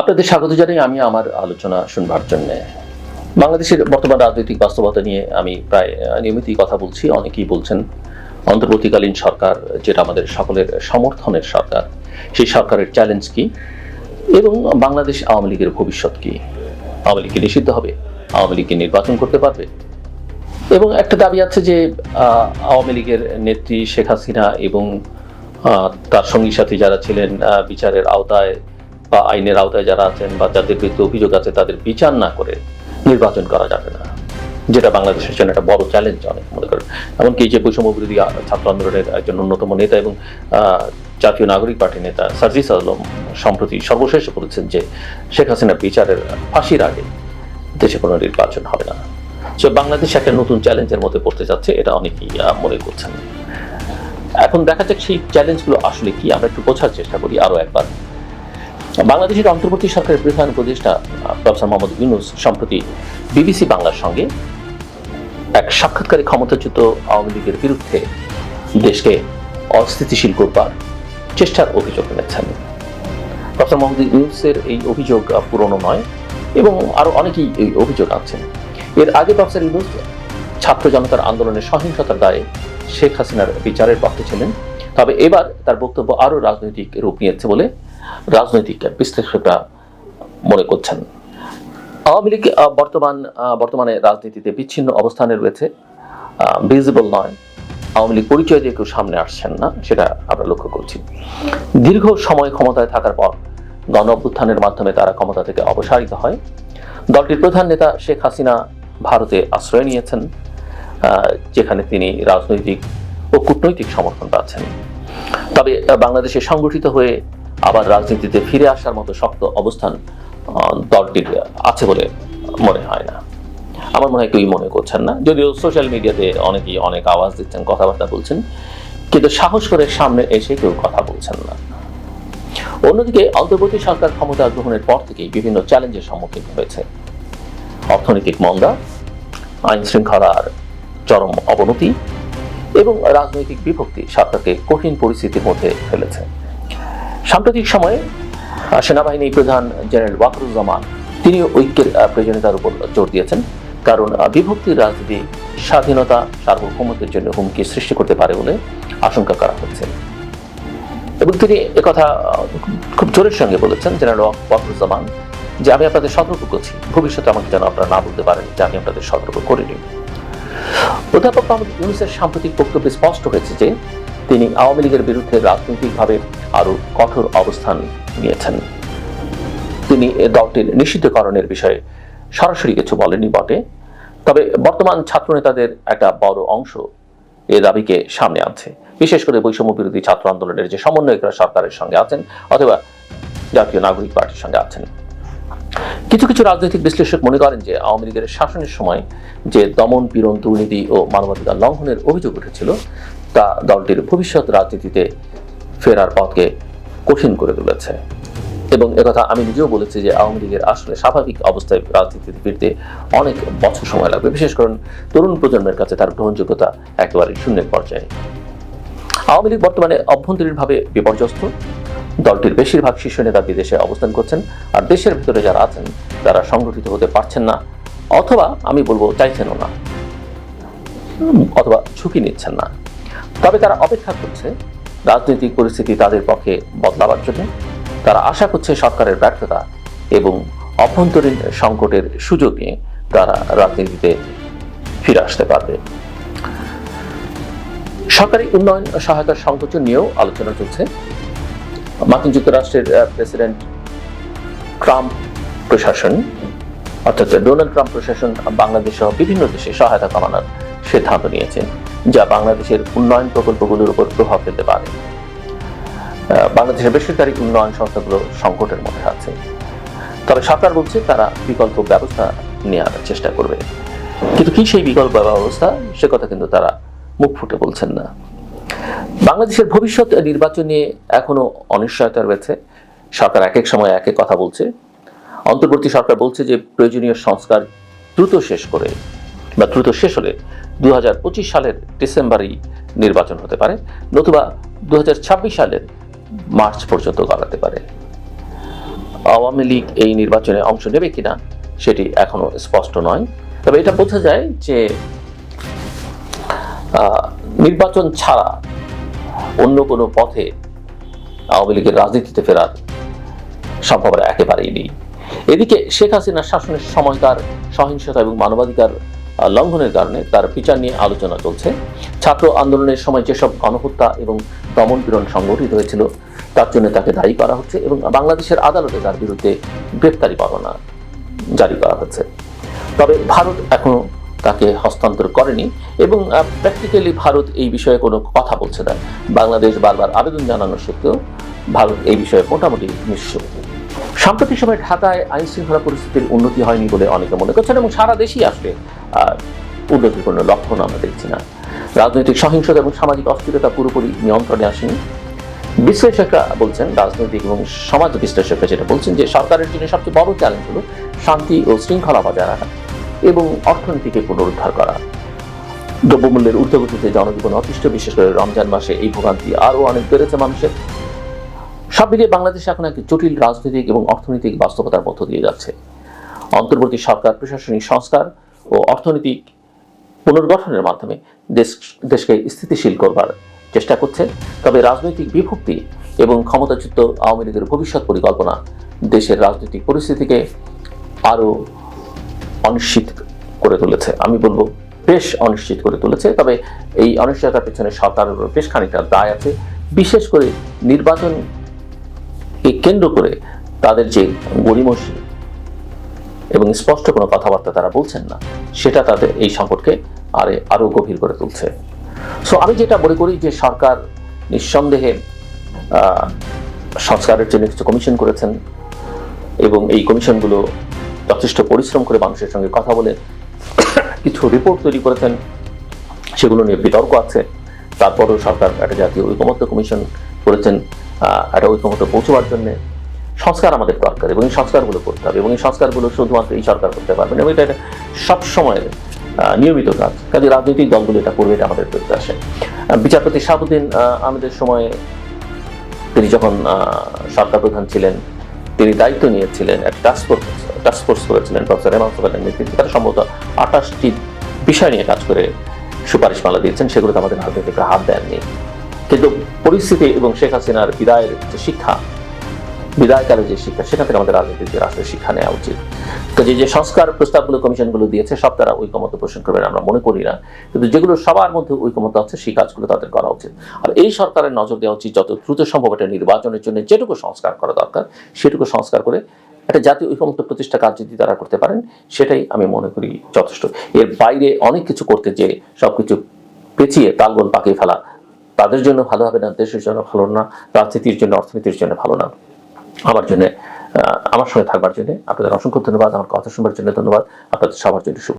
আপনাদের স্বাগত জানাই আমি আমার আলোচনা শুনবার জন্য। বাংলাদেশের বর্তমান রাজনৈতিক বাস্তবতা নিয়ে আমি প্রায় নিয়মিতই কথা বলছি। অনেকেই বলছেন, অন্তর্বর্তীকালীন সরকার যেটা আমাদের সকলের সমর্থনের সরকার, সেই সরকারের চ্যালেঞ্জ কি? এবং বাংলাদেশ আওয়ামী লীগের ভবিষ্যৎ কি? আওয়ামী লীগকে নিষিদ্ধ হবে? আওয়ামী লীগকে নির্বাচন করতে পারবে? এবং একটা দাবি আছে যে আওয়ামী লীগের নেত্রী শেখ হাসিনা এবং তার সঙ্গী সাথী যারা ছিলেন বিচারের আওতায় বা আইনের আওতায় যারা আছেন বা যাদের বিরুদ্ধে অভিযোগ আছে, তাদের বিচার না করে নির্বাচন করা যাবে না। যেটা বাংলাদেশের জন্য একটা বড় চ্যালেঞ্জ অনেক, মনে করেন। এমনকি যে বৈষম্য বিরোধী ছাত্র আন্দোলনের একজন অন্যতম নেতা এবং জাতীয় নাগরিক পার্টি নেতা সার্জিস আলম সম্প্রতি সর্বশেষে বলেছেন যে শেখ হাসিনার বিচারের ফাঁসির আগে দেশে কোনো নির্বাচন হবে না। সো বাংলাদেশ একটা নতুন চ্যালেঞ্জের মধ্যে পড়তে যাচ্ছে, এটা অনেকেই মনে করছেন। এখন দেখা যাক সেই চ্যালেঞ্জগুলো আসলে কি, আমরা একটু বোঝার চেষ্টা করি আরও একবার। বাংলাদেশের অন্তর্বর্তী সরকারের প্রধান উপদেষ্টা প্রফেসর মোহাম্মদ ইউনুস সম্প্রতি বিবিসি বাংলার সঙ্গে এক সাক্ষাৎকারে ক্ষমতাচ্যুত আওয়ামী লীগের বিরুদ্ধে দেশকে অস্থিতিশীল করবার চেষ্টার অভিযোগ এনেছেন। প্রফেসর মোহাম্মদ ইউনুসের এই অভিযোগ পুরনো নয় এবং আরও অনেকেই এই অভিযোগ আনছেন। এর আগে প্রফেসর ইউনুস ছাত্র জনতার আন্দোলনের সহিংসতার দায়ে শেখ হাসিনার বিচারের পক্ষে ছিলেন, তবে এবার তার বক্তব্য আরও রাজনৈতিক রূপ নিয়েছে বলে রাজনৈতিক বিশ্লেষকরা মনে করছেন। আওয়ামী লীগ বর্তমান বর্তমানে রাজনীতিতে বিচ্ছিন্ন অবস্থানে রয়েছে। ভিজিবল নয়। আওয়ামী লীগ পরিচয় দিয়ে কেউ সামনে আসছেন না, সেটা আমরা লক্ষ্য করছি। দীর্ঘ সময় ক্ষমতায় থাকার পর গণ অভ্যুত্থানের মাধ্যমে তারা ক্ষমতা থেকে অপসারিত হয়। দলটির প্রধান নেতা শেখ হাসিনা ভারতে আশ্রয় নিয়েছেন যেখানে তিনি রাজনৈতিক ও কূটনৈতিক সমর্থন পাচ্ছেন। তবে বাংলাদেশে সংগঠিত হয়ে আবার রাজনীতিতে ফিরে আসার মতো শক্ত অবস্থান দলটির আছে বলে মনে হয় না। আমার মনে হয় কেউই মনে করছেন না। যদিও সোশ্যাল মিডিয়াতে অনেকেই অনেক আওয়াজ দিচ্ছেন, কথাবার্তা বলছেন, কিন্তু সাহস করে সামনে এসে কেউ কথা বলছেন না। অন্যদিকে অন্তর্বর্তী সরকার ক্ষমতা গ্রহণের পর থেকেই বিভিন্ন চ্যালেঞ্জের সম্মুখীন হয়েছে। অর্থনৈতিক মন্দা আইন শৃঙ্খলার চরম অবনতি এবং রাজনৈতিক বিভক্তি সরকারকে কঠিন পরিস্থিতির মধ্যে ফেলেছে। সাম্প্রতিক সময়ে সেনাবাহিনী প্রধান জেনারেল ওয়াকরুজ্জামান তিনি ঐক্যের প্রয়োজনীয়তার উপর জোর দিয়েছেন। কারণ বিভক্তির রাজনীতি স্বাধীনতা, সার্বভৌমত্বের জন্য হুমকি সৃষ্টি করতে পারে বলে আশঙ্কা করা হচ্ছে। এবং তিনি একথা খুব জোরের সঙ্গে বলেছেন, জেনারেল ওয়াকরুজ্জামান, যে আমি আপনাদের সতর্ক করছি। ভবিষ্যতে আমাকে যেন আপনারা না বলতে পারেন যে আমি আপনাদের সতর্ক করিনি। অধ্যাপক মোহাম্মদ ইউনুসের সাম্প্রতিক বক্তব্যে স্পষ্ট হয়েছে যে তিনি আওয়ামী লীগের বিরুদ্ধে রাজনৈতিকভাবে আরও কঠোর অবস্থান নিয়েছেন। তিনি দলটির নিষিদ্ধকরণের বিষয়ে সরাসরি কিছু বলেননি বটে। তবে বর্তমান ছাত্র নেতাদের একটা বড় অংশ এ দাবিকে সামনে আনছে। বিশেষ করে বৈষম্য বিরোধী ছাত্র আন্দোলনের যে সমন্বয়করা সরকারের সঙ্গে আছেন অথবা জাতীয় নাগরিক পার্টির সঙ্গে আছেন। কিছু কিছু রাজনৈতিক বিশ্লেষক মনে করেন যে আওয়ামী লীগের শাসনের সময় যে দমন পীড়ন দুর্নীতি ও মানবাধিকার লঙ্ঘনের অভিযোগ উঠেছিল, তা দলটির ভবিষ্যৎ রাজনীতিতে ফেরার পথকে কঠিন করে তুলেছে। এবং একথা আমি নিজেও বলেছি যে আওয়ামী লীগের আসলে স্বাভাবিক অবস্থায় রাজনীতিতে ফিরতে অনেক বছর সময় লাগবে। বিশেষ করে তরুণ প্রজন্মের কাছে তার গ্রহণযোগ্যতা একেবারে শূন্যের পর্যায়ে। আওয়ামী লীগ বর্তমানে অভ্যন্তরীণভাবে বিপর্যস্ত। দলটির বেশিরভাগ শীর্ষ নেতা বিদেশে অবস্থান করছেন, আর দেশের ভিতরে যারা আছেন, তারা সংগঠিত হতে পারছেন না, অথবা আমি বলব চাইছেনও না অথবা ঝুঁকি নিচ্ছেন না। তবে তারা অপেক্ষা করছে রাজনৈতিক পরিস্থিতি তাদের পক্ষে বদলাবার জন্য। তারা আশা করছে সরকারের ব্যর্থতা এবং অভ্যন্তরীণ সংকটের সুযোগ নিয়ে তারা রাজনীতিতে ফিরে আসতে পারবে। সরকারি উন্নয়ন সহায়তার সংকোচন নিয়েও আলোচনা চলছে। মার্কিন যুক্তরাষ্ট্রের প্রেসিডেন্ট ট্রাম্প প্রশাসন, অর্থাৎ ডোনাল্ড ট্রাম্প প্রশাসন বাংলাদেশ সহ বিভিন্ন দেশে সহায়তা কমানোর সিদ্ধান্ত নিয়েছেন, যা বাংলাদেশের উন্নয়ন প্রকল্পগুলোর উপর প্রভাব ফেলতে পারে। বাংলাদেশের বেসরকারি উন্নয়ন সংস্থাগুলো সংকটের মধ্যে আছে। তবে সরকার বলছে তারা বিকল্প ব্যবস্থা নেওয়ার চেষ্টা করবে। কিন্তু কি সেই বিকল্প ব্যবস্থা, সে কথা কিন্তু তারা মুখ ফুটে বলছেন না। বাংলাদেশের ভবিষ্যৎ নির্বাচন নিয়ে এখনও অনিশ্চয়তা রয়েছে। সরকার এক এক সময় এক এক কথা বলছে। অন্তর্বর্তী সরকার বলছে যে প্রয়োজনীয় সংস্কার দ্রুত শেষ করে বা দ্রুত শেষ হলে দু হাজার পঁচিশ সালের ডিসেম্বরেই নির্বাচন হতে পারে, নতুবা দু হাজার ছাব্বিশ সালের মার্চ পর্যন্ত গড়াতে পারে। আওয়ামী লীগ এই নির্বাচনে অংশ নেবে কিনা সেটি এখনও স্পষ্ট নয়। তবে এটা বোঝা যায় যে নির্বাচন ছাড়া অন্য কোনো পথে আওয়ামী লীগের রাজনীতিতে ফেরার সম্ভাবনা একেবারেই নেই। এদিকে শেখ হাসিনার শাসনের সময়কার সহিংসতা এবং মানবাধিকার লঙ্ঘনের কারণে তার বিচার নিয়ে আলোচনা চলছে। ছাত্র আন্দোলনের সময় যেসব গণহত্যা এবং দমন পীড়ন সংগঠিত হয়েছিল, তার জন্য তাকে দায়ী করা হচ্ছে এবং বাংলাদেশের আদালতে তার বিরুদ্ধে গ্রেপ্তারি পরোয়ানা জারি করা হচ্ছে। তবে ভারত এখনও তাকে হস্তান্তর করেনি এবং প্র্যাকটিক্যালি ভারত এই বিষয়ে কোনো কথা বলছে না। বাংলাদেশ বারবার আবেদন জানানোর সত্ত্বেও ভারত এই বিষয়ে মোটামুটি নিশ্চয় সাম্প্রতিক সময়ে ঢাকায় আইন শৃঙ্খলা পরিস্থিতির উন্নতি হয়নি বলে অনেকে মনে করছেন এবং সারা দেশেই আসলে উন্নতির কোনো লক্ষণ আমরা দেখছি না। রাজনৈতিক সহিংসতা এবং সামাজিক অস্থিরতা পুরোপুরি নিয়ন্ত্রণে আসেনি। বিশ্লেষকরা বলছেন, রাজনৈতিক এবং সমাজ বিশ্লেষকরা যেটা বলছেন যে সরকারের জন্য সবচেয়ে বড় চ্যালেঞ্জ হলো শান্তি ও শৃঙ্খলা বজায় রাখা। এবং অর্থনীতিকে পুনরুদ্ধার করা। দ্রব্যমূল্যের ঊর্ধ্বগতিতে জনজীবন অতিষ্ঠ, বিশেষ করে রমজান মাসে এই ভোগান্তি আরও অনেক বেড়েছে মানুষের। সব মিলিয়ে বাংলাদেশ এখন একটি জটিল রাজনৈতিক এবং অর্থনৈতিক বাস্তবতার মধ্য দিয়ে যাচ্ছে। অন্তর্বর্তী সরকার, প্রশাসনিক সংস্কার ও অর্থনৈতিক পুনর্গঠনের মাধ্যমে দেশ, দেশকে স্থিতিশীল করবার চেষ্টা করছে। তবে রাজনৈতিক বিভক্তি এবং ক্ষমতাচ্যুত আওয়ামী লীগের ভবিষ্যৎ পরিকল্পনা দেশের রাজনৈতিক পরিস্থিতিকে আরও অনিশ্চিত করে তুলেছে। আমি বলব বেশ অনিশ্চিত করে তুলেছে, তবে এই অনিশ্চয়তার পেছনে সরকারের বেশ খানিকটা দায় আছে। বিশেষ করে নির্বাচনকে কেন্দ্র করে তাদের যে গড়িমসি এবং স্পষ্ট কোনো কথাবার্তা তারা বলছেন না, সেটা তাদের এই সংকটকে আরে আরও গভীর করে তুলছে। সো আমি যেটা মনে করি যে সরকার নিঃসন্দেহে সংস্কারের জন্য কিছু কমিশন করেছেন এবং এই কমিশনগুলো যথেষ্ট পরিশ্রম করে মানুষের সঙ্গে কথা বলে কিছু রিপোর্ট তৈরি করেছেন। সেগুলো নিয়ে বিতর্ক আছে। তারপরেও সরকার একটা জাতীয় ঐকমত্য কমিশন করেছেন একটা ঐকমত্য পৌঁছবার জন্য। সংস্কার আমাদের দরকার এবং এই সংস্কারগুলো করতে হবে এবং এই সংস্কারগুলো শুধুমাত্র এই সরকার করতে পারবে না এবং এটা সব সময় নিয়মিত কাজ। কাজে রাজনৈতিক দলগুলো এটা করবে, এটা আমাদের আসে বিচারপতি শাহাবুদ্দিন আমাদের সময়ে তিনি যখন সরকার প্রধান ছিলেন তিনি দায়িত্ব নিয়েছিলেন, এক টাস্ক ফোর্স করেছিলেন প্রফেসর হেমন্ত সোরেনের নেতৃত্বে। তারা সম্ভবত আঠাশটি বিষয় নিয়ে কাজ করে সুপারিশমালা দিয়েছেন, সেগুলোতে আমাদের রাজনীতিকরা হাত দেননি। কিন্তু পরিস্থিতি এবং শেখ হাসিনার বিদায়ের যে শিক্ষা বিদায়কালে যে শিক্ষা, সেখান থেকে আমাদের রাজনীতিতে রাষ্ট্রের শিক্ষা নেওয়া উচিত। তো যে যে সংস্কার প্রস্তাবগুলো, কমিশনগুলো দিয়েছে, সব তারা ঐকমত্য পোষণ করবেন, আমরা মনে করি না। কিন্তু যেগুলো সবার মধ্যে ঐকমত্য আছে, সেই কাজগুলো তাদের করা উচিত। আর এই সরকারের নজর দেওয়া উচিত, যত দ্রুত সম্ভব একটা নির্বাচনের জন্য যেটুকু সংস্কার করা দরকার, সেটুকু সংস্কার করে একটা জাতীয় ঐকমত্য প্রতিষ্ঠা কাজ যদি তারা করতে পারেন, সেটাই আমি মনে করি যথেষ্ট। এর বাইরে অনেক কিছু করতে যে সবকিছু পেঁচিয়ে তালগোল পাকিয়ে ফেলা, তাদের জন্য ভালো হবে না, দেশের জন্য ভালো না, রাজনীতির জন্য, অর্থনীতির জন্য ভালো না। আমার জন্য আমার সঙ্গে থাকবার জন্য। আপনাদের অসংখ্য ধন্যবাদ, আমার কথা শুনবার জন্য ধন্যবাদ। আপনাদের সবার জন্য শুভ